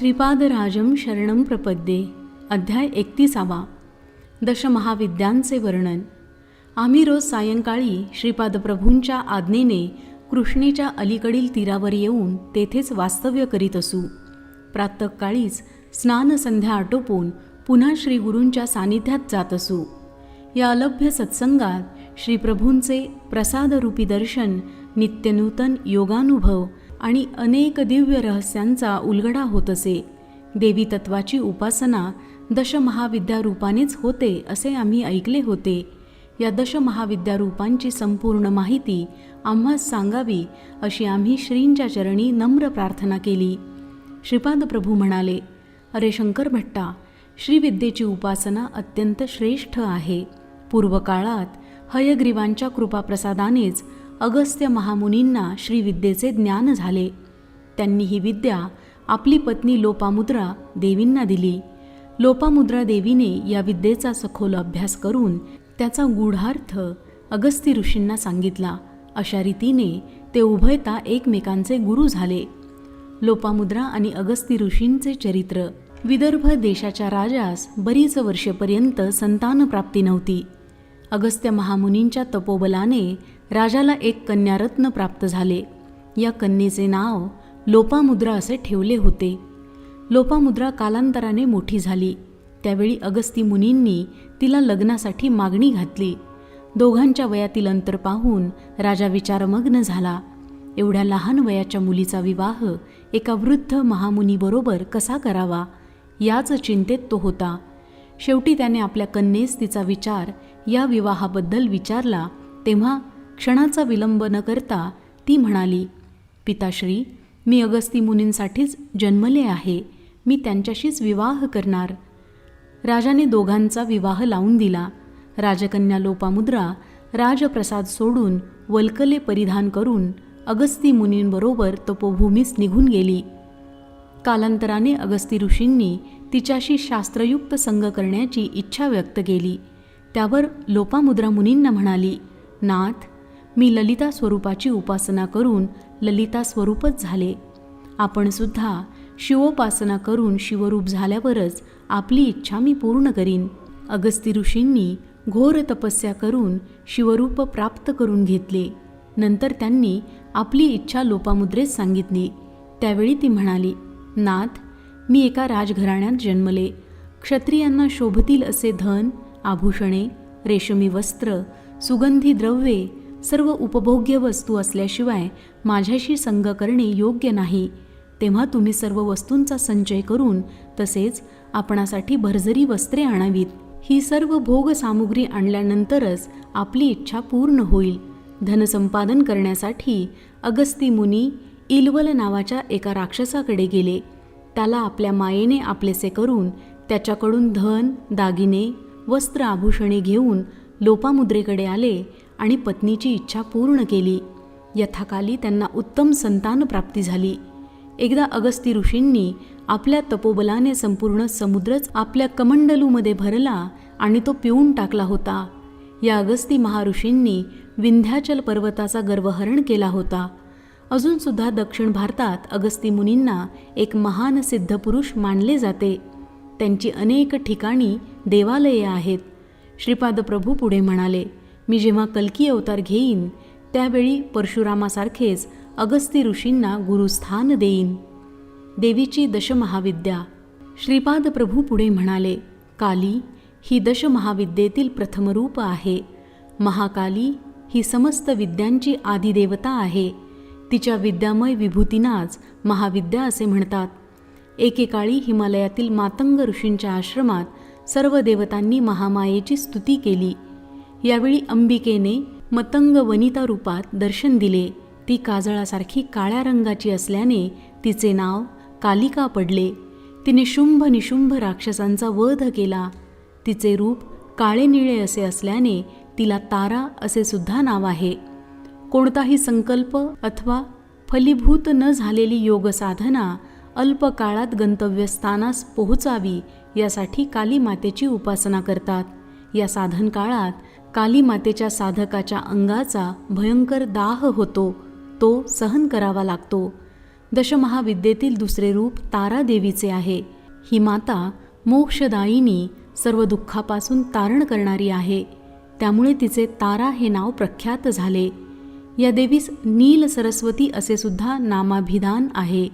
श्रीपादराजम शरणम प्रपद्ये अध्याय एकतीसावा. दशमहाविद्यांचे वर्णन. आम्ही रोज सायंकाळी श्रीपाद प्रभूंच्या आज्ञेने कृष्णेच्या अलीकडील तीरावर येऊन तेथेच वास्तव्य करीत असू. प्रातःकाळीच स्नानसंध्या आटोपून पुन्हा श्रीगुरूंच्या सानिध्यात जात असू. या अलभ्य सत्संगात श्रीप्रभूंचे प्रसादरूपी दर्शन नित्यनूतन योगानुभव आणि अनेक दिव्य रहस्यांचा उलगडा होत असे. देवी तत्वाची उपासना दशमहाविद्या रूपानेच होते असे आम्ही ऐकले होते. या दशमहाविद्यारूपांची संपूर्ण माहिती आम्हास सांगावी अशी आम्ही श्रींच्या चरणी नम्र प्रार्थना केली. श्रीपाद प्रभू म्हणाले अरे शंकर भट्टा श्रीविद्येची उपासना अत्यंत श्रेष्ठ आहे. पूर्वकाळात हयग्रीवांच्या कृपाप्रसादानेच अगस्त्य महामुनींना श्रीविद्येचे ज्ञान झाले. त्यांनी ही विद्या आपली पत्नी लोपामुद्रा देवींना दिली. लोपामुद्रा देवीने या विद्येचा सखोल अभ्यास करून त्याचा गूढार्थ अगस्ती ऋषींना सांगितला. अशा रीतीने ते उभयता एकमेकांचे गुरु झाले. लोपामुद्रा आणि अगस्ती ऋषींचे चरित्र. विदर्भ देशाच्या राजास बरीच वर्षेपर्यंत संतानप्राप्ती नव्हती. अगस्त्य महामुनींच्या तपोबलाने राजाला एक कन्यारत्न प्राप्त झाले. या कन्येचे नाव लोपामुद्रा असे ठेवले होते. लोपामुद्रा कालांतराने मोठी झाली. त्यावेळी अगस्ती मुनींनी तिला लग्नासाठी मागणी घातली. दोघांच्या वयातील अंतर पाहून राजा विचारमग्न झाला. एवढ्या लहान वयाच्या मुलीचा विवाह एका वृद्ध महामुनीबरोबर कसा करावा? याच चिंतेत तो होता. शेवटी त्याने आपल्या कन्येस तिचा विचार या विवाहाबद्दल विचारला तेव्हा क्षणाचा विलंब न करता ती म्हणाली पिताश्री मी अगस्ती मुनींसाठीच जन्मले आहे. मी त्यांच्याशीच विवाह करणार. राजाने दोघांचा विवाह लावून दिला. राजकन्या लोपामुद्रा राजप्रसाद सोडून वल्कले परिधान करून अगस्ती मुनींबरोबर तपोभूमीस निघून गेली. कालांतराने अगस्ती ऋषींनी तिच्याशी शास्त्रयुक्त संग करण्याची इच्छा व्यक्त केली. त्यावर लोपामुद्रा मुनींना म्हणाली नाथ मी ललिता स्वरूपाची उपासना करून ललिता स्वरूपच झाले. आपणसुद्धा शिवोपासना करून शिवरूप झाल्यावरच आपली इच्छा मी पूर्ण करीन. अगस्ती ऋषींनी घोर तपस्या करून शिवरूप प्राप्त करून घेतले. नंतर त्यांनी आपली इच्छा लोपामुद्रेस सांगितली. त्यावेळी ती म्हणाली नाथ मी एका राजघराण्यात जन्मले. क्षत्रियांना शोभतील असे धन आभूषणे रेशमी वस्त्र सुगंधी द्रव्ये सर्व उपभोग्य वस्तू असल्याशिवाय माझ्याशी संग करणे योग्य नाही. तेव्हा तुम्ही सर्व वस्तूंचा संचय करून तसेच आपणासाठी भरजरी वस्त्रे आणावीत. ही सर्व भोग सामुग्री आणल्यानंतरच आपली इच्छा पूर्ण होईल. धनसंपादन करण्यासाठी अगस्ती मुनी इलवल नावाच्या एका राक्षसाकडे गेले. त्याला आपल्या मायेने आपलेसे करून त्याच्याकडून धन दागिने वस्त्र आभूषणे घेऊन लोपामुद्रेकडे आले आणि पत्नीची इच्छा पूर्ण केली. यथाकाली त्यांना उत्तम संतान प्राप्ती झाली. एकदा अगस्ती ऋषींनी आपल्या तपोबलाने संपूर्ण समुद्रच आपल्या कमंडलूमध्ये भरला आणि तो पिऊन टाकला होता. या अगस्ती महाऋषींनी विंध्याचल पर्वताचा गर्वहरण केला होता. अजूनसुद्धा दक्षिण भारतात अगस्ती मुनींना एक महान सिद्धपुरुष मानले जाते. त्यांची अनेक ठिकाणी देवालये आहेत. श्रीपाद प्रभू पुढे म्हणाले मी जेव्हा कल्की अवतार घेईन त्यावेळी परशुरामासारखेच अगस्ती ऋषींना गुरुस्थान देईन. देवीची दशमहाविद्या. श्रीपाद प्रभू पुढे म्हणाले काली ही दशमहाविद्येतील प्रथमरूप आहे. महाकाली ही समस्त विद्यांची आदिदेवता आहे. तिच्या विद्यामय विभूतींनाच महाविद्या असे म्हणतात. एकेकाळी हिमालयातील मातंग ऋषींच्या आश्रमात सर्व देवतांनी महामायेची स्तुती केली. यावेळी अंबिकेने मतंग वनिता रूपात दर्शन दिले. ती काजळासारखी काळ्या रंगाची असल्याने तिचे नाव कालिका पडले. तिने शुंभ निशुंभ राक्षसांचा वध केला. तिचे रूप काळे निळे असे असल्याने तिला तारा असे सुद्धा नाव आहे. कोणताही संकल्प अथवा फलीभूत न झालेली योग साधना अल्प काळात गंतव्यस्थानास पोहोचावी यासाठी काली मातेची उपासना करतात. या साधन काळात काली मातेच्या साधकाच्या अंगाचा भयंकर दाह होतो तो सहन करावा लागतो. दशमहाविद्येतील दुसरे रूप तारा देवीचे आहे. ही माता मोक्षदायिनी सर्व दुःखापासून तारण करणारी आहे. त्यामुळे तिचे तारा हे नाव प्रख्यात झाले. या देवीस नील सरस्वती असे सुद्धा नामाभिधान आहे.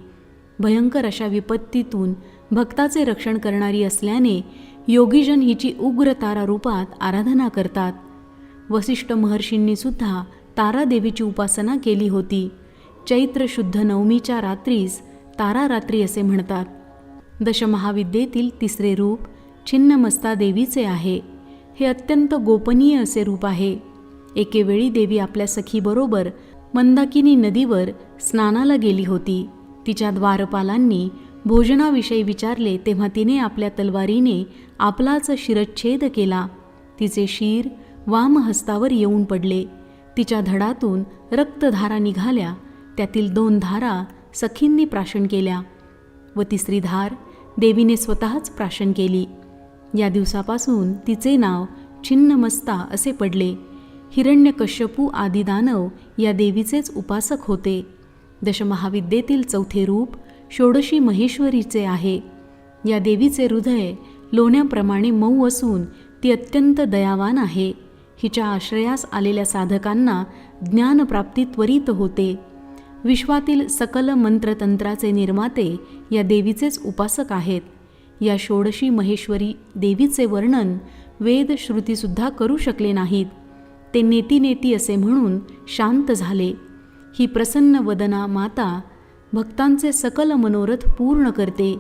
भयंकर अशा विपत्तीतून भक्ताचे रक्षण करणारी असल्याने योगीजन हिची उग्र तारा रूपात आराधना करतात. वसिष्ठ महर्षींनी सुद्धा उपासना केली होती. चैत्र शुद्ध नवमीच्या रात्रीस तारा रात्री असे म्हणतात. दशमहाविद्येतील तिसरे रूप छिन्नमस्ता देवीचे आहे. हे अत्यंत गोपनीय असे रूप आहे. एकेवेळी देवी आपल्या सखीबरोबर मंदाकिनी नदीवर स्नानाला गेली होती. तिच्या द्वारपालांनी भोजनाविषयी विचारले तेव्हा तिने आपल्या तलवारीने आपलाच शिरच्छेद केला. तिचे शिर वामहस्तावर येऊन पडले. तिच्या धडातून रक्तधारा निघाल्या. त्यातील दोन धारा सखींनी प्राशन केल्या व तिसरी धार देवीने स्वतःच प्राशन केली. या दिवसापासून तिचे नाव छिन्नमस्ता असे पडले. हिरण्यकश्यपू आदी दानव या देवीचेच उपासक होते. दशमहाविद्येतील चौथे रूप षोडशी महेश्वरीचे आहे. या देवीचे हृदय लोण्याप्रमाणे मऊ असून ती अत्यंत दयावान आहे. हिच्या आश्रयास आलेल्या साधकांना ज्ञानप्राप्ती त्वरित होते. विश्वातील सकल मंत्रतंत्राचे निर्माते या देवीचेच उपासक आहेत. या षोडशी महेश्वरी देवीचे वर्णन वेद श्रुतीसुद्धा करू शकले नाहीत. ते नेती नेती असे म्हणून शांत झाले. ही प्रसन्न वदना माता भक्तांचे सकल मनोरथ पूर्ण करते.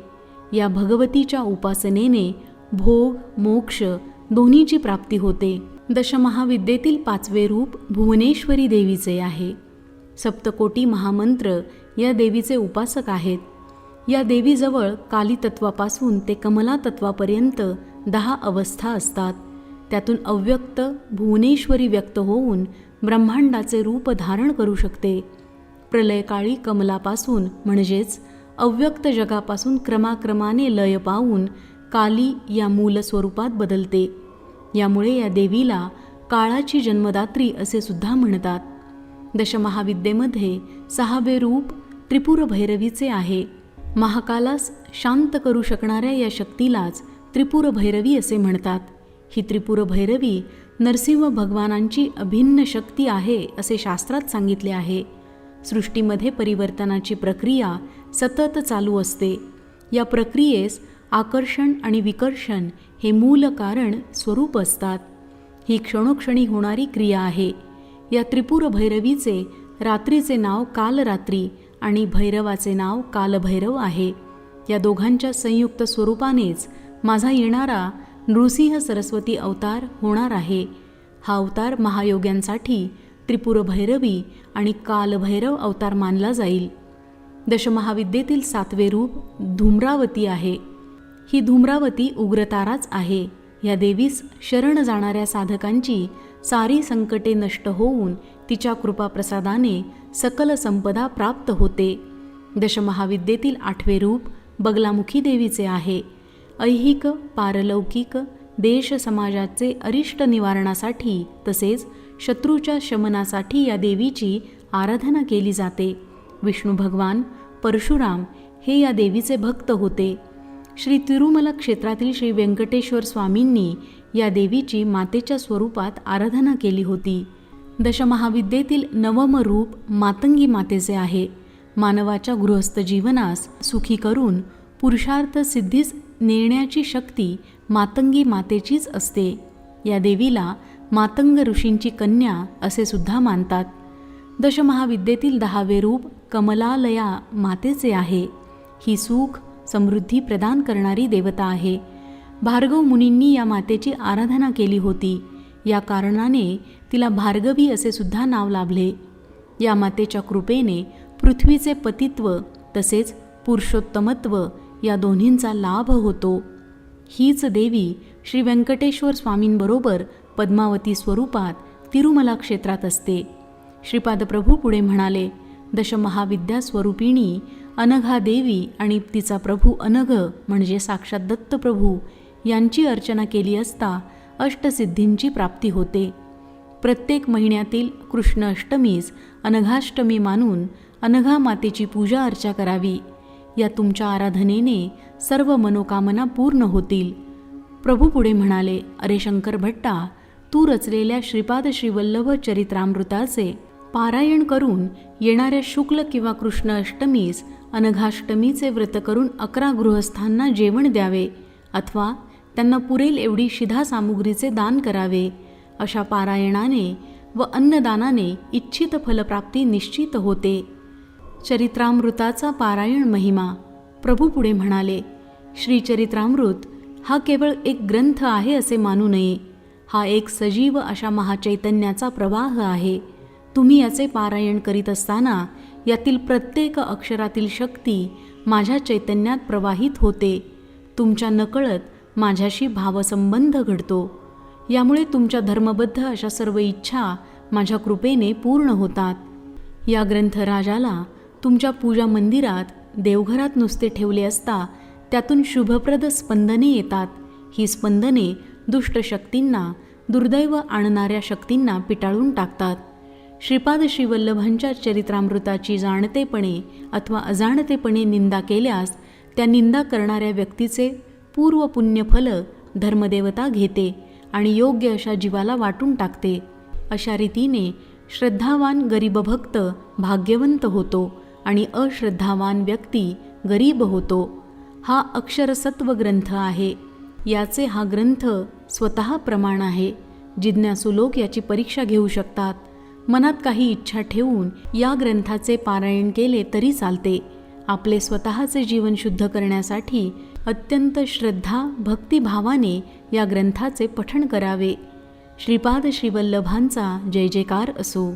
या भगवतीच्या उपासनेने भोग मोक्ष दोन्हीची प्राप्ती होते. दशमहाविद्येतील पाचवे रूप भुवनेश्वरी देवीचे आहे. सप्तकोटी महामंत्र या देवीचे उपासक आहेत. या देवीजवळ कालीतत्वापासून ते कमला तत्वापर्यंत दहा अवस्था असतात. त्यातून अव्यक्त भुवनेश्वरी व्यक्त होऊन ब्रह्मांडाचे रूप धारण करू शकते. प्रलयकाळी कमलापासून म्हणजेच अव्यक्त जगापासून क्रमाक्रमाने लय पावून काली या मूल स्वरूपात बदलते. यामुळे या देवीला काळाची जन्मदात्री असे सुद्धा म्हणतात. दशमहाविद्येमध्ये सहावे रूप त्रिपुर भैरवीचे आहे. महाकालास शांत करू शकणाऱ्या या शक्तीलाच त्रिपुर भैरवी असे म्हणतात. ही त्रिपुर भैरवी नरसिंह भगवानांची अभिन्न शक्ती आहे असे शास्त्रात सांगितले आहे. सृष्टीमध्ये परिवर्तनाची प्रक्रिया सतत चालू असते. या प्रक्रियेस आकर्षण आणि विकर्षण हे मूल कारण स्वरूप असतात. ही क्षणोक्षणी होणारी क्रिया आहे. या त्रिपुर भैरवीचे रात्रीचे नाव कालरात्री आणि भैरवाचे नाव कालभैरव आहे. या दोघांच्या संयुक्त स्वरूपानेच माझा येणारा नृसिंह सरस्वती अवतार होणार आहे. हा अवतार महायोग्यांसाठी त्रिपुर भैरवी आणि कालभैरव अवतार मानला जाईल. दशमहाविद्येतील सातवे रूप धूम्रावती आहे. ही धूम्रावती उग्रताराच आहे. या देवीस शरण जाणाऱ्या साधकांची सारी संकटे नष्ट होऊन तिच्या कृपाप्रसादाने सकल संपदा प्राप्त होते. दशमहाविद्येतील आठवे रूप बगलामुखी देवीचे आहे. ऐहिक पारलौकिक देश समाजाचे अरिष्ट निवारणासाठी तसेच शत्रूच्या शमनासाठी या देवीची आराधना केली जाते. विष्णू भगवान परशुराम हे या देवीचे भक्त होते. श्री तिरुमला क्षेत्रातील श्री व्यंकटेश्वर स्वामींनी या देवीची मातेच्या स्वरूपात आराधना केली होती. दशमहाविद्येतील नवम रूप मातंगी मातेचे आहे. मानवाच्या गृहस्थ जीवनास सुखी करून पुरुषार्थ सिद्धीस नेण्याची शक्ती मातंगी मातेचीच असते. या देवीला मातंग ऋषींची कन्या असे सुद्धा मानतात. दशमहाविद्येतील दहावे रूप कमलालया मातेचे आहे. ही सुख समृद्धी प्रदान करणारी देवता आहे. भार्गव मुनींनी या मातेची आराधना केली होती. या कारणाने तिला भार्गवी असे सुद्धा नाव लाभले. या मातेच्या कृपेने पृथ्वीचे पतित्व तसेच पुरुषोत्तमत्व या दोन्हींचा लाभ होतो. हीच देवी श्री व्यंकटेश्वर स्वामींबरोबर पद्मावती स्वरूपात तिरुमला क्षेत्रात असते. श्रीपाद प्रभू पुढे म्हणाले दशमहाविद्या स्वरूपिणी अनघा देवी आणि तिचा प्रभू अनघ म्हणजे साक्षात दत्तप्रभू यांची अर्चना केली असता अष्टसिद्धींची प्राप्ती होते. प्रत्येक महिन्यातील कृष्ण अष्टमीस अनघाष्टमी मानून अनघा मातेची पूजा अर्चा करावी. या तुमच्या आराधनेने सर्व मनोकामना पूर्ण होतील. प्रभू पुढे म्हणाले अरे शंकर भट्टा तू रचलेल्या श्रीपाद श्रीवल्लभ चरित्रामृताचे पारायण करून येणाऱ्या शुक्ल किंवा कृष्ण अष्टमीस अनघाष्टमीचे व्रत करून अकरा गृहस्थांना जेवण द्यावे अथवा त्यांना पुरेल एवढी शिधा सामुग्रीचे दान करावे. अशा पारायणाने व अन्नदानाने इच्छित फलप्राप्ती निश्चित होते. चरित्रामृताचा पारायण महिमा प्रभू पुढे म्हणाले श्रीचरित्रामृत हा केवळ एक ग्रंथ आहे असे मानू नये. हा एक सजीव अशा महाचैतन्याचा प्रवाह आहे. तुम्ही याचे पारायण करीत असताना यातील प्रत्येक अक्षरातील शक्ती माझ्या चैतन्यात प्रवाहित होते. तुमच्या नकळत माझ्याशी भावसंबंध घडतो. यामुळे तुमच्या धर्मबद्ध अशा सर्व इच्छा माझ्या कृपेने पूर्ण होतात. या ग्रंथराजाला तुमच्या पूजा मंदिरात देवघरात नुसते ठेवले असता त्यातून शुभप्रद स्पंदने येतात. ही स्पंदने दुष्ट शक्तींना दुर्दैव आणणाऱ्या शक्तींना पिटाळून टाकतात. श्रीपाद श्रीवल्लभांच्या चरित्रामृताची जाणतेपणे अथवा अजाणतेपणे निंदा केल्यास त्या निंदा करणाऱ्या व्यक्तीचे पूर्व पुण्यफल धर्मदेवता घेते आणि योग्य अशा जीवाला वाटून टाकते. अशा रीतीने श्रद्धावान गरीब भक्त भाग्यवंत होतो आणि अश्रद्धावान व्यक्ती गरीब होतो. हा अक्षरसत्व ग्रंथ आहे. याचे हा ग्रंथ स्वतः प्रमाण आहे. जिज्ञासू लोक याची परीक्षा घेऊ शकतात. मनात काही इच्छा ठेवून या ग्रंथाचे पारायण केले तरी चालते. आपले स्वतःचे जीवन शुद्ध करण्यासाठी अत्यंत श्रद्धा भक्तिभावाने या ग्रंथाचे पठण करावे. श्रीपाद श्रीवल्लभांचा जय जयकार असो.